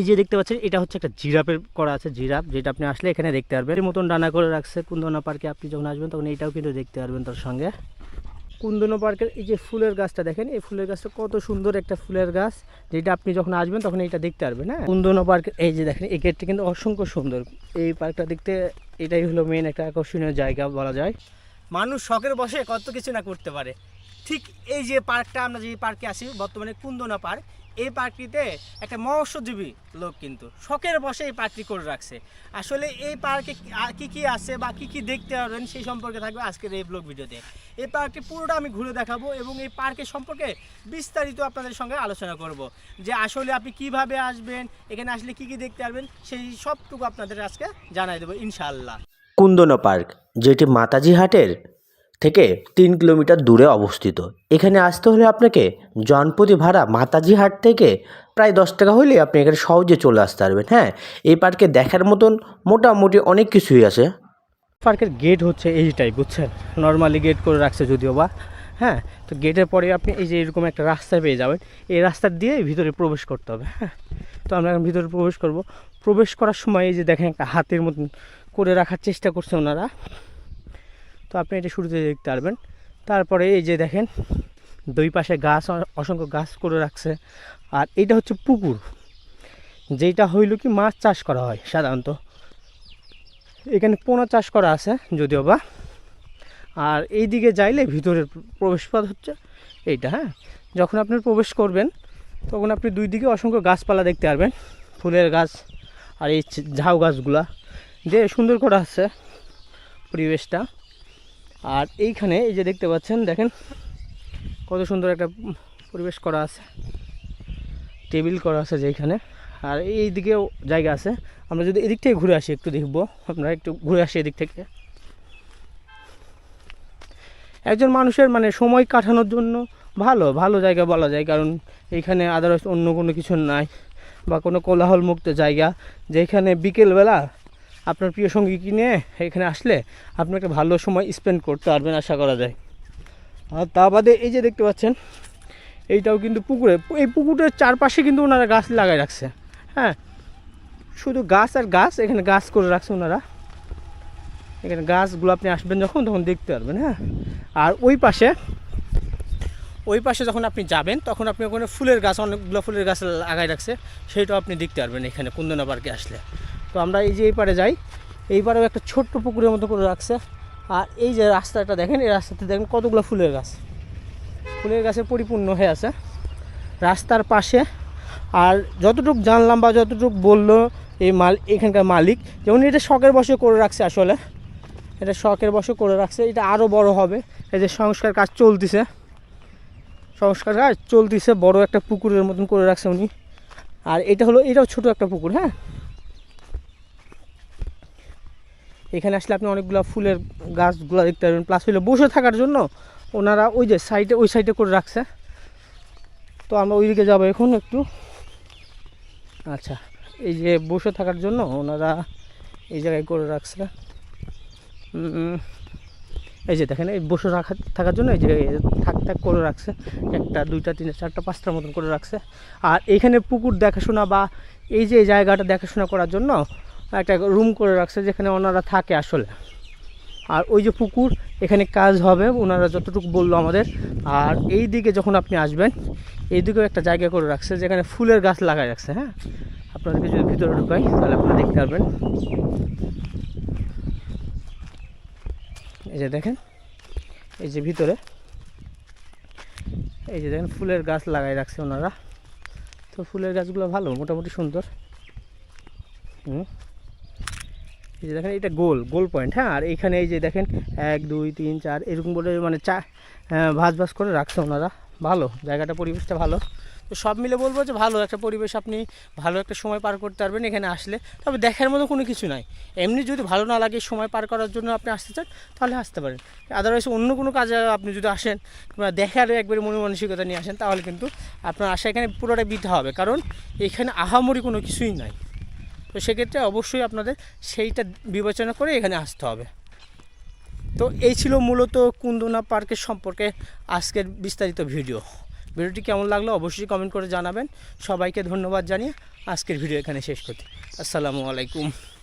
এই যে দেখতে পাচ্ছেন, এটা হচ্ছে একটা জিরাপের করা আছে জিরাপ যেটা আপনি আসলে এখানে দেখতে পারবেন। এর মতন ডানা করে রাখছে কুন্দনা পার্কে, আপনি যখন আসবেন তখন এটাও কিন্তু দেখতে পারবেন তার সঙ্গে। কুন্দনা পার্কের এই যে ফুলের গাছটা দেখেন, এই ফুলের গাছটা কত সুন্দর একটা ফুলের গাছ, যেটা আপনি যখন আসবেন তখন এটা দেখতে পারবেন হ্যাঁ? কুন্দনা পার্কের, এই যে দেখেন, এই গেটটা কিন্তু অসংখ্য সুন্দর। এই পার্কটা দেখতে এটাই হলো মেন একটা আকর্ষণীয় জায়গা বলা যায়। মানুষ শখের বসে কত কিছু না করতে পারে। ঠিক এই যে পার্কটা, আমরা যে পার্কে আসি, বর্তমানে কুন্দনা পার্ক এই পার্কটিতে একটা মৎস্যজীবী লোক কিন্তু শখের বসে এই পার্কটি করে রাখছে। আসলে এই পার্কে কি- কি আছে বা কি কি দেখতে পারবেন সেই সম্পর্কে থাকবে আজকের এই ব্লগ ভিডিওতে এই পার্কটি পুরোটা আমি ঘুরে দেখাবো এবং এই পার্কের সম্পর্কে বিস্তারিত আপনাদের সঙ্গে আলোচনা করব। যে আসলে আপনি কীভাবে আসবেন, এখানে আসলে কি কি দেখতে পারবেন, সেই সবটুকু আপনাদের আজকে জানাই দেবো ইনশাআল্লাহ। কুন্দন পার্ক, যেটি মাতাজি হাটের থেকে তিন কিলোমিটার দূরে অবস্থিত। এখানে আসতে হলে আপনাকে জনপতি ভাড়া মাতাজি হাট থেকে প্রায় দশ টাকা হলে আপনি এখানে সহজে চলে আসতে পারবেন হ্যাঁ? এই পার্কে দেখার মতন মোটামুটি অনেক কিছুই আছে। পার্কের গেট হচ্ছে এইটাই বুঝছেন? নর্মালি গেট করে রাখছে যদিও বা হ্যাঁ? তো গেটের পরে আপনি এই যে এরকম একটা রাস্তা পেয়ে যাবেন, এই রাস্তা দিয়ে ভিতরে প্রবেশ করতে হবে হ্যাঁ? তো আমরা এখন ভিতরে প্রবেশ করব। প্রবেশ করার সময় এই যে দেখেন একটা হাতের মতন করে রাখার চেষ্টা করছে ওনারা। তো আপনি এটা শুরুতে দেখতে পারবেন। তারপরে এই যে দেখেন, দুই পাশে গাছ অসংখ্য গাছ করে রাখছে। আর এটা হচ্ছে পুকুর। যেটা হইল কি মাছ চাষ করা হয় সাধারণত। এখানে পোনা চাষ করা আছে যদিও বা। আর এই দিকে যাইলে ভিতরের প্রবেশপথ হচ্ছে এইটা হ্যাঁ? যখন আপনি প্রবেশ করবেন, তখন আপনি দুই দিকে অসংখ্য গাছপালা দেখতে পারবেন। ফুলের গাছ আর এই ঝাউ গাছগুলা। দিয়ে সুন্দর করা আছে পরিবেশটা। আর এইখানে এই যে দেখতে পাচ্ছেন, দেখেন কত সুন্দর একটা পরিবেশ করা আছে, টেবিল করা আছে যেখানে আর এই দিকেও জায়গা আছে। আমরা যদি এদিক থেকে ঘুরে আসি, একটু দেখব। আমরা একটু ঘুরে আসি এদিক থেকে। একজন মানুষের মানে সময় কাটানোর জন্য ভালো ভালো জায়গা বলা যায়। কারণ এইখানে আদারওয়াইজ অন্য কোনো কিছু নাই বা কোনো কোলাহল মুক্ত জায়গা। যেখানে বিকেলবেলা আপনার প্রিয় সঙ্গী কিনে এখানে আসলে আপনি একটা ভালো সময় স্পেন্ড করতে পারবেন আশা করা যায়। আর তা বাদে এই যে দেখতে পাচ্ছেন, এইটাও কিন্তু পুকুরে, এই পুকুরের চারপাশে কিন্তু ওনারা গাছ লাগাই রাখছে। হ্যাঁ শুধু গাছ আর গাছ, এখানে গাছ করে রাখছে ওনারা। এখানে গাছগুলো আপনি আসবেন যখন, তখন দেখতে পারবেন হ্যাঁ। আর ওই পাশে ওই পাশে যখন আপনি যাবেন, তখন আপনি ওখানে ফুলের গাছ, অনেকগুলো ফুলের গাছ লাগাই রাখছে। সেইটাও আপনি দেখতে পারবেন এখানে, কুন্দনা পার্কে আসলে। তো আমরা এই যে এই পারে যাই, এই পারেও একটা ছোট্ট পুকুরের মতো করে রাখছে। আর এই যে রাস্তাটা দেখেন, এই রাস্তাতে দেখেন কতগুলো ফুলের গাছ। ফুলের গাছে পরিপূর্ণ হয়ে আছে। রাস্তার পাশে, আর যতটুকু জানলাম বা যতটুকু বলল এই মাল, এখানকার মালিক যেমন এটা শখের বসে করে রাখছে আসলে। এটা শখের বসে করে রাখছে, এটা আরও বড় হবে। এই যে সংস্কার কাজ চলতেছে। সংস্কার কাজ চলতেছে, বড় একটা পুকুরের মতন করে রাখছে উনি। আর এটা হলো, এটাও ছোট একটা পুকুর হ্যাঁ? এখানে আসলে আপনি অনেকগুলো ফুলের গাছগুলো দেখতে পারবেন। প্লাস হইলে বসে থাকার জন্য ওনারা ওই যে সাইডে ওই সাইডে করে রাখছে। তো আমরা ওই দিকে যাব এখন একটু। আচ্ছা এই যে বসে থাকার জন্য ওনারা এই জায়গায় করে রাখছে। এই যে দেখেন, এই বসে রাখা, থাকার জন্য এই যে থাক থাক করে রাখছে। একটা, দুইটা, তিনটা, চারটা, পাঁচটার মতন করে রাখছে। আর এইখানে পুকুর দেখাশোনা বা এই যে জায়গাটা দেখাশোনা করার জন্য একটা রুম করে রাখছে যেখানে ওনারা থাকে আসলে। আর ওই যে পুকুর, এখানে কাজ হবে, ওনারা যতটুকু বলল আমাদের। আর এই দিকে যখন আপনি আসবেন এই দিকেও একটা জায়গা করে রাখছে যেখানে ফুলের গাছ লাগাই রাখছে হ্যাঁ? আপনাদেরকে যদি ভিতরে ঢুকাই, তাহলে আপনারা দেখতে পারবেন। এই যে দেখেন, এই যে ভিতরে, এই যে দেখেন ফুলের গাছ লাগাই রাখছে ওনারা। তো ফুলের গাছগুলো ভালো, মোটামুটি সুন্দর। হুম? এই যে দেখেন এটা গোল গোল পয়েন্ট হ্যাঁ? আর এখানে এই যে দেখেন এক দুই তিন চার এরকম বলে মানে চা আহ, ভাঁজ ভাঁজ করে রাখছে ওনারা। ভালো জায়গাটা পরিবেশটা ভালো। তো সব মিলে বলব যে ভালো একটা পরিবেশ আপনি ভালো একটা সময় পার করতে পারবেন এখানে আসলে। তবে দেখার মতো কোনো কিছু নাই। এমনি যদি ভালো না লাগে সময় পার করার জন্য আপনি আসতে চান তাহলে আসতে পারেন। আদারওয়াইজ অন্য কোনো কাজে আপনি যদি আসেন কিংবা দেখার একবারে মনে মানসিকতা নিয়ে আসেন তাহলে কিন্তু আপনার আশা এখানে পুরোটা বৃদ্ধা হবে। কারণ এখানে আহামরি কোনো কিছুই নাই। তো সেক্ষেত্রে অবশ্যই আপনাদের সেইটা বিবেচনা করে এখানে আসতে হবে। তো এই ছিল মূলত কুন্দনা পার্কের সম্পর্কে আজকের বিস্তারিত ভিডিও। ভিডিওটি কেমন লাগল অবশ্যই কমেন্ট করে জানাবেন। সবাইকে ধন্যবাদ জানিয়ে আজকের ভিডিও এখানে শেষ করছি। আসসালামু আলাইকুম।